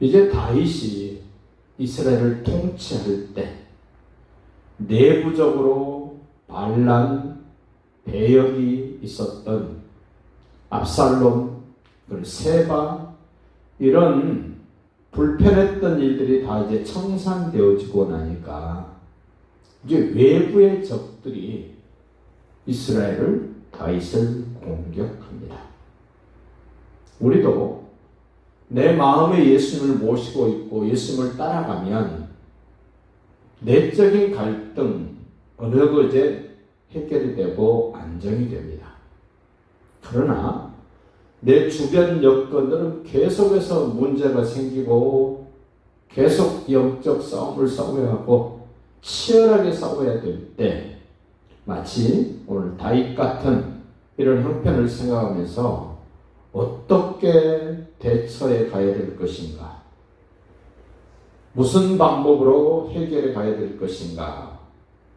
이제 다윗이 이스라엘을 통치할 때 내부적으로 반란 배역이 있었던 압살롬, 그리고 세바 이런 불편했던 일들이 다 이제 청산되어지고 나니까 이제 외부의 적들이 이스라엘을 다윗을 공격합니다. 우리도 내 마음에 예수님을 모시고 있고 예수님을 따라가면 내적인 갈등 어느 정도 이제 해결이 되고 안정이 됩니다. 그러나 내 주변 여건들은 계속해서 문제가 생기고 계속 영적 싸움을 싸워야 하고 치열하게 싸워야 될 때 마치 오늘 다윗 같은 이런 형편을 생각하면서 어떻게 대처해 가야 될 것인가? 무슨 방법으로 해결해 가야 될 것인가?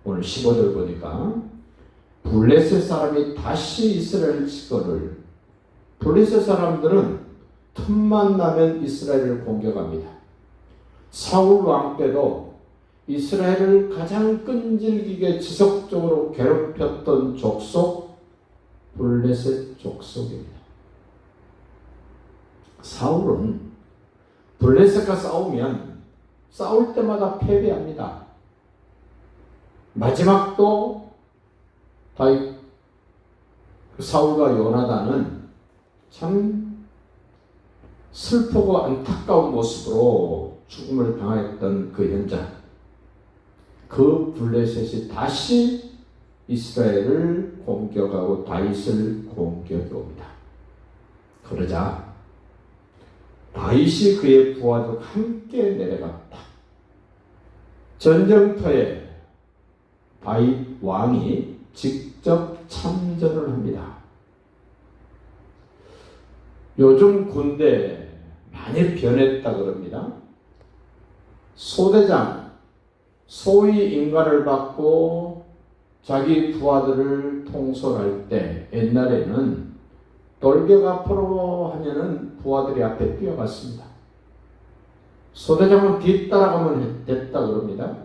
오늘 15절 보니까 블레셋 사람이 다시 이스라엘 치거를 블레셋 사람들은 틈만 나면 이스라엘을 공격합니다. 사울 왕 때도 이스라엘을 가장 끈질기게 지속적으로 괴롭혔던 족속 블레셋 족속입니다. 사울은 블레셋과 싸우면 싸울 때마다 패배합니다. 마지막도 다윗 사울과 요나단은 참 슬프고 안타까운 모습으로 죽음을 당했던 그 현장. 그 블레셋이 다시 이스라엘을 공격하고 다윗을 공격해 옵니다. 그러자 다윗이 그의 부하들과 함께 내려갔다. 전쟁터에 다윗 왕이 직접 참전을 합니다. 요즘 군대 많이 변했다 그럽니다. 소대장, 소위 인가를 받고 자기 부하들을 통솔할 때 옛날에는 돌격 앞으로 하면은 부하들이 앞에 뛰어갔습니다. 소대장은 뒤따라가면 됐다 그럽니다.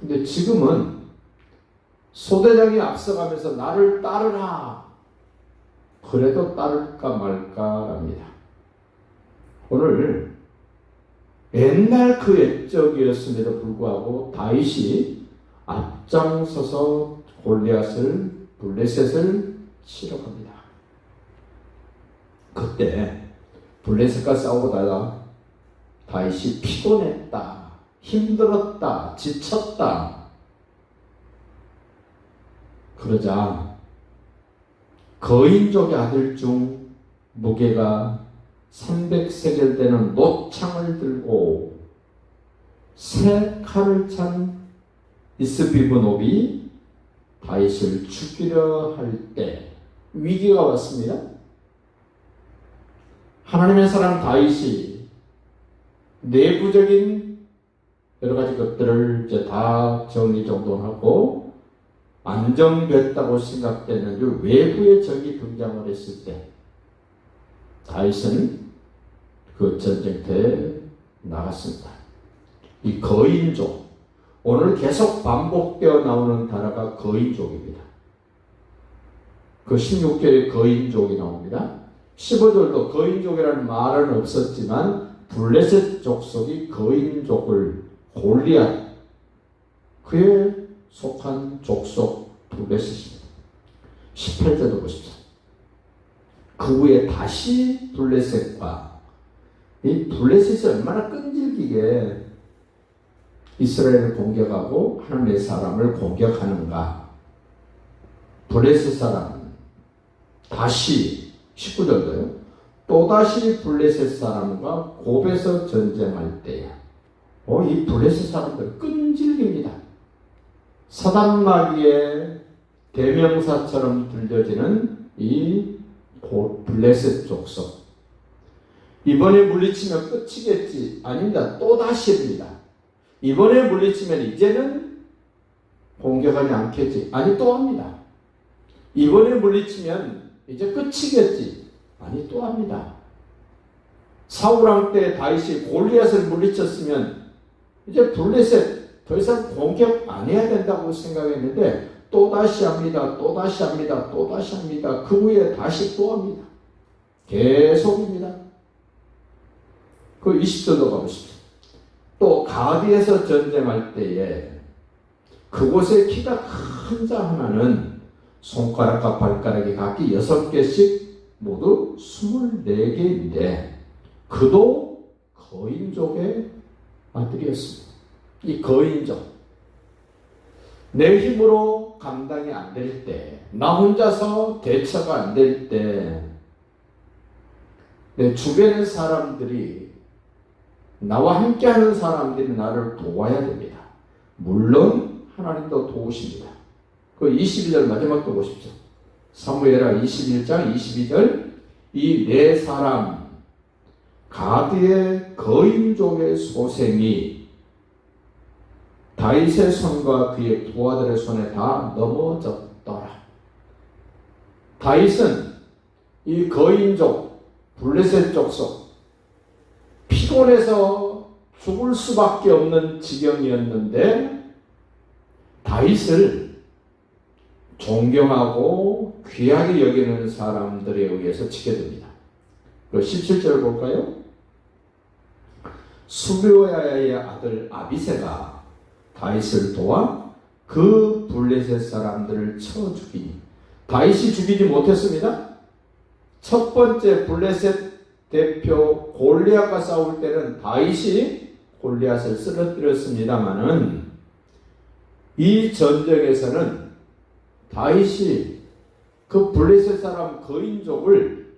근데 지금은 소대장이 앞서가면서 나를 따르라. 그래도 따를까 말까랍니다. 오늘 옛날 그 옛적이었음에도 불구하고 다윗이 앞장서서 골리앗을 블레셋을 치러 갑니다. 그때 블레셋과 싸우다가 다윗이 피곤했다, 힘들었다, 지쳤다. 그러자 거인족의 아들 중 무게가 300세겔 되는 노창을 들고 새 칼을 찬 이스비브노비 다윗을 죽이려 할 때 위기가 왔습니다. 하나님의 사람 다윗이 내부적인 여러 가지 것들을 이제 다 정리정돈하고 안정됐다고 생각되는 외부의 적이 등장을 했을 때 다윗은 그 전쟁터에 나갔습니다. 이 거인족 오늘 계속 반복되어 나오는 단어가 거인족입니다. 그 16절에 거인족이 나옵니다. 15절도 거인족이라는 말은 없었지만 블레셋 족속이 거인족을 골리앗 그에 속한 족속 블레셋입니다. 18절도 보십시오. 그 후에 다시 블레셋과 이 블레셋이 얼마나 끈질기게 이스라엘을 공격하고 하나님의 사람을 공격하는가. 블레셋 사람 다시 19절도요. 또다시 블레셋 사람과 곱에서 전쟁할 때야. 어, 이 블레셋 사람들 끈질깁니다. 사단마귀의 대명사처럼 들려지는 이 블레셋 족속. 이번에 물리치면 끝이겠지. 아닙니다. 또다시입니다. 이번에 물리치면 이제는 공격하지 않겠지. 아니, 또 합니다. 이번에 물리치면 이제 끝이겠지. 아니, 또 합니다. 사울왕 때 다윗이 골리앗을 물리쳤으면 이제 블레셋 더 이상 공격 안 해야 된다고 생각했는데 또 다시 합니다. 또 다시 합니다. 또 다시 합니다. 그 후에 다시 또 합니다. 계속입니다. 그 20절로 가보십시오. 또 가디에서 전쟁할 때에 그곳에 키가 큰 자 하나는 손가락과 발가락이 각기 여섯 개씩 모두 24개인데 그도 거인족의 아들이었습니다. 이 거인족 내 힘으로 감당이 안 될 때, 나 혼자서 대처가 안 될 때, 내 주변의 사람들이 나와 함께 하는 사람들이 나를 도와야 됩니다. 물론 하나님도 도우십니다. 그 22절 마지막도 보십시오. 사무엘하 21장 22절 이 네 사람 가드의 거인족의 소생이 다윗의 손과 그의 부하들의 손에 다 넘어졌더라. 다윗은 이 거인족 블레셋 족속 피곤해서 죽을 수밖에 없는 지경이었는데 다윗을 존경하고 귀하게 여기는 사람들에 의해서 치게 됩니다. 그 17절 볼까요? 수르야의 아들 아비세가 다윗을 도와 그 블레셋 사람들을 쳐 죽이니 다윗이 죽이지 못했습니다. 첫 번째 블레셋 대표 골리앗과 싸울 때는 다윗이 골리앗을 쓰러뜨렸습니다마는 이 전쟁에서는 다윗이 그 블레셋 사람 거인족을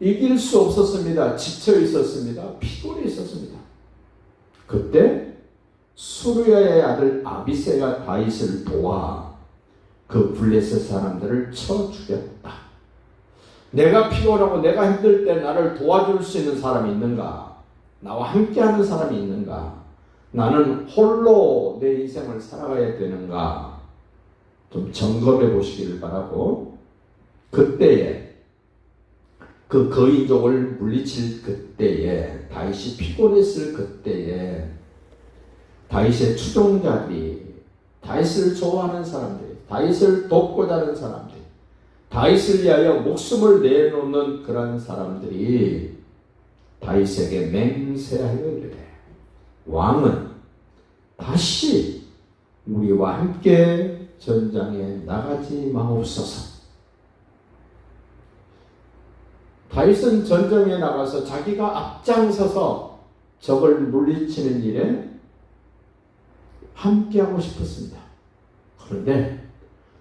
이길 수 없었습니다. 지쳐 있었습니다. 피곤해 있었습니다. 그때 수르야의 아들 아비세가 다윗을 도와 그 블레셋 사람들을 쳐 죽였다. 내가 피곤하고 내가 힘들 때 나를 도와줄 수 있는 사람이 있는가? 나와 함께하는 사람이 있는가? 나는 홀로 내 인생을 살아가야 되는가? 좀 점검해 보시기를 바라고 그때에 그 거인족을 물리칠 그때에 다윗이 피곤했을 그때에 다윗의 추종자들이 다윗을 좋아하는 사람들이 다윗을 돕고자 하는 사람들이 다윗을 위하여 목숨을 내놓는 그런 사람들이 다윗에게 맹세하여 이르되 왕은 다시 우리와 함께 전장에 나가지 마옵소서. 다윗은 전쟁에 나가서 자기가 앞장서서 적을 물리치는 일에 함께하고 싶었습니다. 그런데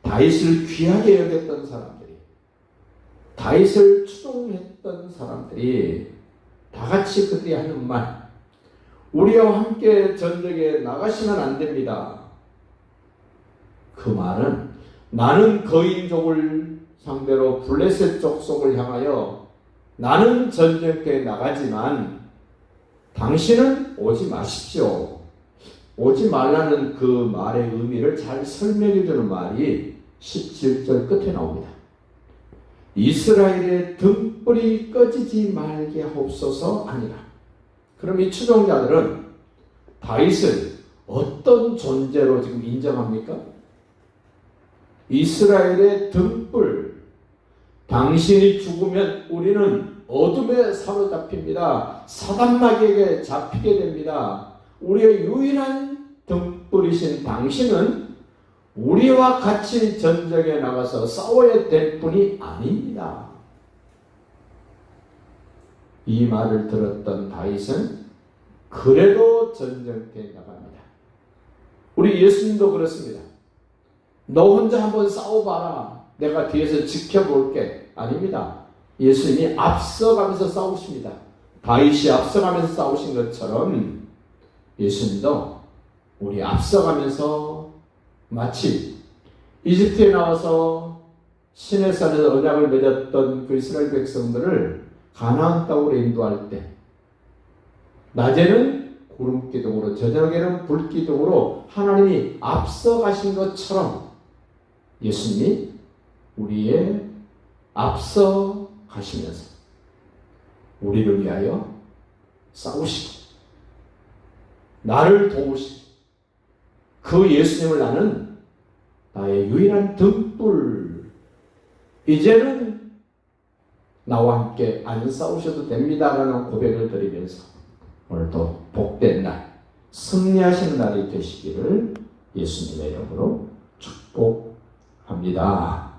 다윗을 귀하게 여겼던 사람들이 다윗을 추종했던 사람들이 다 같이 그들이 하는 말 우리와 함께 전쟁에 나가시면 안 됩니다. 그 말은 나는 거인족을 상대로 블레셋 족속을 향하여 나는 전쟁터에 나가지만 당신은 오지 마십시오. 오지 말라는 그 말의 의미를 잘 설명해 주는 말이 17절 끝에 나옵니다. 이스라엘의 등불이 꺼지지 말게 하옵소서 아니라. 그럼 이 추종자들은 다윗을 어떤 존재로 지금 인정합니까? 이스라엘의 등불. 당신이 죽으면 우리는 어둠에 사로잡힙니다. 사단마귀에게 잡히게 됩니다. 우리의 유일한 등불이신 당신은 우리와 같이 전쟁에 나가서 싸워야 될 분이 아닙니다. 이 말을 들었던 다윗은 그래도 전쟁터에 나갑니다. 우리 예수님도 그렇습니다. 너 혼자 한번 싸워봐라. 내가 뒤에서 지켜볼게. 아닙니다. 예수님이 앞서가면서 싸우십니다. 다윗이 앞서가면서 싸우신 것처럼 예수님도 우리 앞서가면서 마치 이집트에 나와서 시내산에서 언약을 맺었던 그 이스라엘 백성들을 가나안 땅으로 인도할 때 낮에는 구름 기둥으로 저녁에는 불 기둥으로 하나님이 앞서 가신 것처럼 예수님이 우리의 앞서 가시면서 우리를 위하여 싸우시고 나를 도우시고 그 예수님을 나는 나의 유일한 등불. 이제는 나와 함께 안 싸우셔도 됩니다라는 고백을 드리면서 오늘도 복된 날 승리하시는 날이 되시기를 예수님의 이름으로 축복 합니다.